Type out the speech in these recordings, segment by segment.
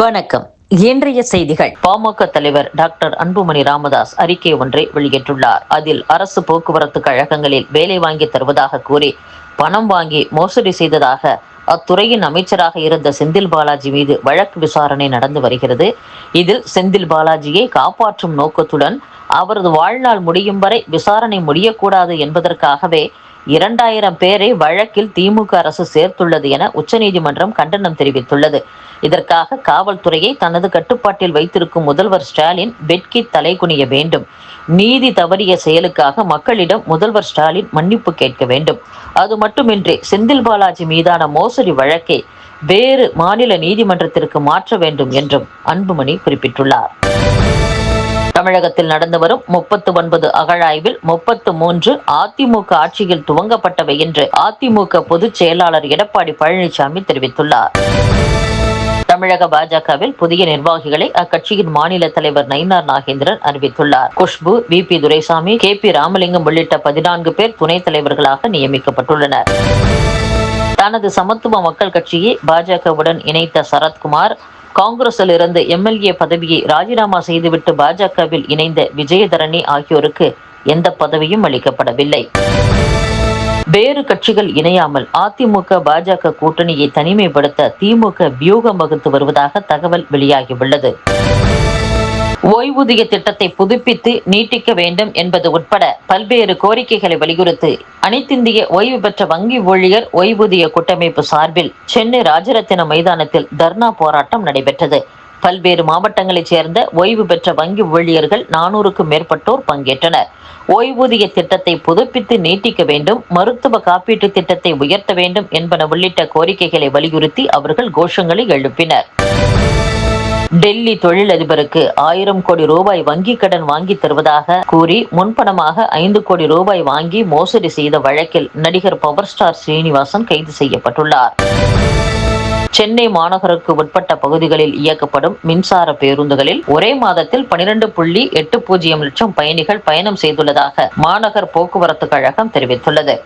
வணக்கம். இன்றைய செய்திகள். பாமக தலைவர் டாக்டர் அன்புமணி ராமதாஸ் அறிக்கை ஒன்றை வெளியிட்டுள்ளார். அதில் அரசு போக்குவரத்து கழகங்களில் வேலை வாங்கி தருவதாக கூறி பணம் வாங்கி மோசடி செய்ததாக அத்துறையின் அமைச்சராக இருந்த செந்தில் பாலாஜி மீது வழக்கு விசாரணை நடந்து வருகிறது. இதில் செந்தில் பாலாஜியை காப்பாற்றும் நோக்கத்துடன் அவரது வாழ்நாள் முடியும் வரை விசாரணை முடியக்கூடாது என்பதற்காகவே இரண்டாயிரம் பேரை வழக்கில் திமுக அரசு சேர்த்துள்ளது என உச்சநீதிமன்றம் கண்டனம் தெரிவித்துள்ளது. இதற்காக காவல்துறையை தனது கட்டுப்பாட்டில் வைத்திருக்கும் முதல்வர் ஸ்டாலின் வெட்கி தலைகுனிய வேண்டும். நீதி தவறிய செயலுக்காக மக்களிடம் முதல்வர் ஸ்டாலின் மன்னிப்பு கேட்க வேண்டும். அது மட்டுமின்றி செந்தில் பாலாஜி மீதான மோசடி வழக்கை வேறு மாநில நீதிமன்றத்திற்கு மாற்ற வேண்டும் என்றும் அன்புமணி குறிப்பிட்டுள்ளார். தமிழகத்தில் நடந்து வரும் முப்பத்து ஒன்பது அகழாய்வில் முப்பத்து மூன்று அதிமுக ஆட்சியில் துவங்கப்பட்டவை என்று அதிமுக பொதுச் செயலாளர் எடப்பாடி பழனிசாமி தெரிவித்துள்ளார். தமிழக பாஜகவில் புதிய நிர்வாகிகளை அக்கட்சியின் மாநில தலைவர் நயினார் நாகேந்திரன் அறிவித்துள்ளார். Khushbu V P Duraisamy K P Ramalingam உள்ளிட்ட பதினான்கு பேர் துணைத் தலைவர்களாக நியமிக்கப்பட்டுள்ளனர். தனது சமத்துவ மக்கள் கட்சியை பாஜகவுடன் இணைத்த சரத்குமார் காங்கிரஸில் இருந்து எம்எல்ஏ பதவியை ராஜினாமா செய்துவிட்டு பாஜகவில் இணைந்த விஜயதரணி ஆகியோருக்கு எந்த பதவியும் அளிக்கப்படவில்லை. வேறு கட்சிகள் இணையாமல் அதிமுக பாஜக கூட்டணியை தனிமைப்படுத்த திமுக வியூகம் வகுத்து வருவதாக தகவல் வெளியாகியுள்ளது. ஓய்வூதிய திட்டத்தை புதுப்பித்து நீட்டிக்க வேண்டும் என்பது உட்பட பல்வேறு கோரிக்கைகளை வலியுறுத்தி அனைத்திந்திய ஓய்வு பெற்ற வங்கி ஊழியர் ஓய்வூதிய கூட்டமைப்பு சார்பில் சென்னை ராஜரத்தின மைதானத்தில் தர்ணா போராட்டம் நடைபெற்றது. பல்வேறு மாவட்டங்களைச் சேர்ந்த ஓய்வு பெற்ற வங்கி ஊழியர்கள் நானூறுக்கும் மேற்பட்டோர் பங்கேற்றனர். ஓய்வூதிய திட்டத்தை புதுப்பித்து நீட்டிக்க வேண்டும் மருத்துவ காப்பீட்டு திட்டத்தை உயர்த்த வேண்டும் என்பன உள்ளிட்ட கோரிக்கைகளை வலியுறுத்தி அவர்கள் கோஷங்களை எழுப்பினர். டெல்லி தொழிலதிபருக்கு ஆயிரம் கோடி ரூபாய் வங்கி கடன் வாங்கி தருவதாக கூறி முன்பணமாக ஐந்து கோடி ரூபாய் வாங்கி மோசடி செய்த வழக்கில் நடிகர் பவர் ஸ்டார் ஸ்ரீனிவாசன் கைது செய்யப்பட்டுள்ளார். சென்னை மாநகருக்கு உட்பட்ட பகுதிகளில் இயக்கப்படும் மின்சார பேருந்துகளில் ஒரே மாதத்தில் பனிரெண்டு புள்ளி எட்டு பூஜ்ஜியம் லட்சம் பயணிகள் பயணம் செய்துள்ளதாக மாநகர் போக்குவரத்து கழகம் தெரிவித்துள்ளது.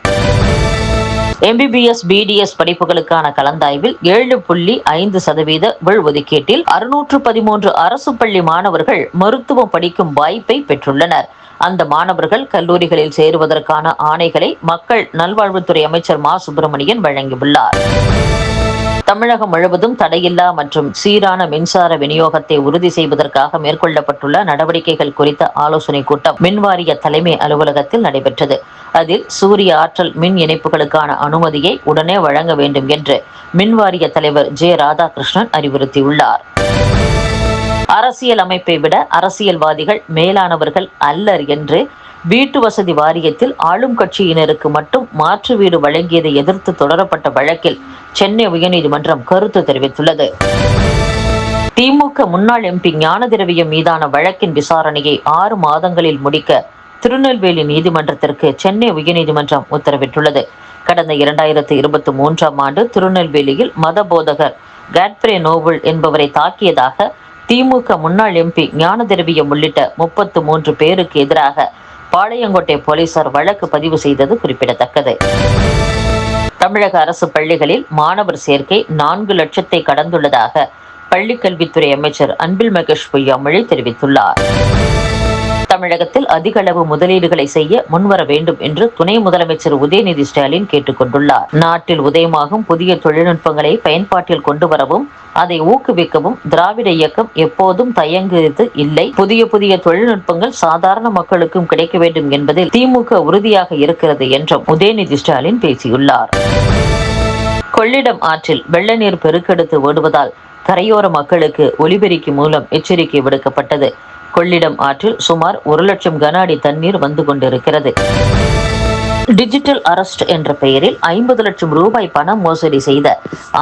எம்பிபிஎஸ் பிடிஎஸ் படிப்புகளுக்கான கலந்தாய்வில் ஏழு புள்ளி ஐந்து சதவீத உள்ஒதுக்கீட்டில் அறுநூற்று பதிமூன்று அரசு பள்ளி மாணவர்கள் மருத்துவம் படிக்கும் வாய்ப்பை பெற்றுள்ளனர். அந்த மாணவர்கள் கல்லூரிகளில் சேருவதற்கான ஆணைகளை மக்கள் நல்வாழ்வுத்துறை அமைச்சர் மா. சுப்பிரமணியன் வழங்கியுள்ளார். தமிழகம் முழுவதும் தடையில்லா மற்றும் சீரான மின்சார விநியோகத்தை உறுதி செய்வதற்காக மேற்கொள்ளப்பட்டுள்ள நடவடிக்கைகள் குறித்த ஆலோசனைக் கூட்டம் மின்வாரிய தலைமை அலுவலகத்தில் நடைபெற்றது. அதில் சூரிய ஆற்றல் மின் இணைப்புகளுக்கான அனுமதியை உடனே வழங்க வேண்டும் என்று மின்வாரிய தலைவர் ஜே ராதாகிருஷ்ணன் அறிவுறுத்தியுள்ளார். அரசியல் அமைப்பை விட அரசியல்வாதிகள் மேலானவர்கள் அல்லர் என்று வீட்டு வசதி வாரியத்தில் ஆளும் கட்சியினருக்கு மட்டும் மாற்று வீடு வழங்கியதை எதிர்த்து தொடரப்பட்ட வழக்கில் சென்னை உயர்நீதிமன்றம் கருத்து தெரிவித்துள்ளது. திமுக முன்னாள் எம்பி ஞானதிரவியம் மீதான வழக்கின் விசாரணையை ஆறு மாதங்களில் முடிக்க திருநெல்வேலி நீதிமன்றத்திற்கு சென்னை உயர்நீதிமன்றம் உத்தரவிட்டுள்ளது. கடந்த இரண்டாயிரத்து இருபத்தி மூன்றாம் ஆண்டு திருநெல்வேலியில் மத போதகர் காட்பிரே நோவல் என்பவரை தாக்கியதாக திமுக முன்னாள் எம்பி ஞான திரவியம் உள்ளிட்ட முப்பத்து மூன்று பேருக்கு எதிராக பாளையங்கோட்டை போலீசார் வழக்கு பதிவு செய்தது குறிப்பிடத்தக்கது. தமிழக அரசு பள்ளிகளில் மாணவர் சேர்க்கை நான்கு லட்சத்தை கடந்துள்ளதாக பள்ளிக்கல்வித்துறை அமைச்சர் அன்பில் மகேஷ் பொய்யாமொழி தெரிவித்துள்ளார். தமிழகத்தில் அதிக அளவு முதலீடுகளை செய்ய முன்வர வேண்டும் என்று துணை முதலமைச்சர் உதயநிதி ஸ்டாலின் கேட்டுக்கொண்டுள்ளார் நாட்டில் உதயமாகும் புதிய தொழில்நுட்பங்களை பயன்பாட்டில் கொண்டு வரவும் அதை ஊக்குவிக்கவும் திராவிட இயக்கம் எப்போதும் தயங்குவது இல்லை. புதிய புதிய தொழில்நுட்பங்கள் சாதாரண மக்களுக்கும் கிடைக்க வேண்டும் என்பதில் திமுக உறுதியாக இருக்கிறது என்றும் உதயநிதி ஸ்டாலின் பேசியுள்ளார். கொள்ளிடம் ஆற்றில் வெள்ள நீர் பெருக்கெடுத்து ஓடுவதால் கரையோர மக்களுக்கு ஒலிபெருக்கி மூலம் எச்சரிக்கை விடுக்கப்பட்டது. கொள்ளிடம் ஆற்றில் சுமார் ஒரு லட்சம் கன அடி தண்ணீர் வந்து கொண்டிருக்கிறது. டிஜிட்டல் அரஸ்ட் என்ற பெயரில் ஐம்பது லட்சம் ரூபாய் பண மோசடி செய்த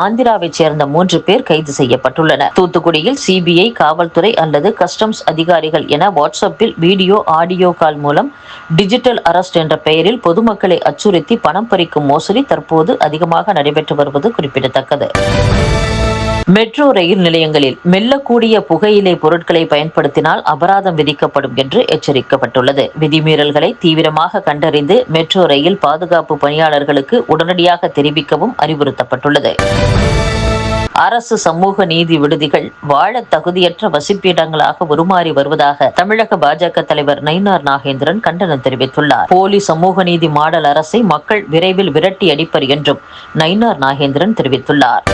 ஆந்திராவைச் சேர்ந்த மூன்று பேர் கைது செய்யப்பட்டுள்ளனர். தூத்துக்குடியில் சிபிஐ காவல்துறை அல்லது கஸ்டம்ஸ் அதிகாரிகள் என வாட்ஸ்அப்பில் வீடியோ ஆடியோ கால் மூலம் டிஜிட்டல் அரஸ்ட் என்ற பெயரில் பொதுமக்களை அச்சுறுத்தி பணம் பறிக்கும் மோசடி தற்போது அதிகமாக நடைபெற்று வருவது குறிப்பிடத்தக்கது. மெட்ரோ ரயில் நிலையங்களில் மெல்லக்கூடிய புகையிலை பொருட்களை பயன்படுத்தினால் அபராதம் விதிக்கப்படும் என்று எச்சரிக்கப்பட்டுள்ளது. விதிமீறல்களை தீவிரமாக கண்டறிந்து மெட்ரோ ரயில் பாதுகாப்பு பணியாளர்களுக்கு உடனடியாக தெரிவிக்கவும் அறிவுறுத்தப்பட்டுள்ளது. அரசு சமூக நீதி விடுதிகள் வாழ தகுதியற்ற வசிப்பிடங்களாக உருமாறி வருவதாக தமிழக பாஜக தலைவர் நயினார் நாகேந்திரன் கண்டனம் தெரிவித்துள்ளார். போலி சமூக நீதி மாடல் அரசை மக்கள் விரைவில் விரட்டி அடிப்பர் என்றும் நயினார் நாகேந்திரன் தெரிவித்துள்ளார்.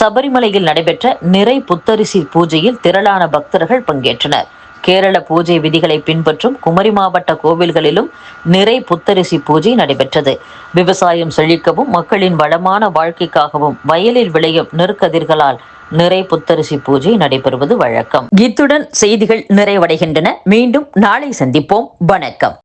சபரிமலையில் நடைபெற்ற நிறை புத்தரிசி பூஜையில் திரளான பக்தர்கள் பங்கேற்றனர். கேரள பூஜை விதிகளை பின்பற்றும் குமரி மாவட்ட கோவில்களிலும் நிறை புத்தரிசி பூஜை நடைபெற்றது. விவசாயம் செழிக்கவும் மக்களின் வளமான வாழ்க்கைக்காகவும் வயலில் விளையும் நெற்கதிர்களால் நிறை புத்தரிசி பூஜை நடைபெறுவது வழக்கம். இத்துடன் செய்திகள் நிறைவடைகின்றன. மீண்டும் நாளை சந்திப்போம். வணக்கம்.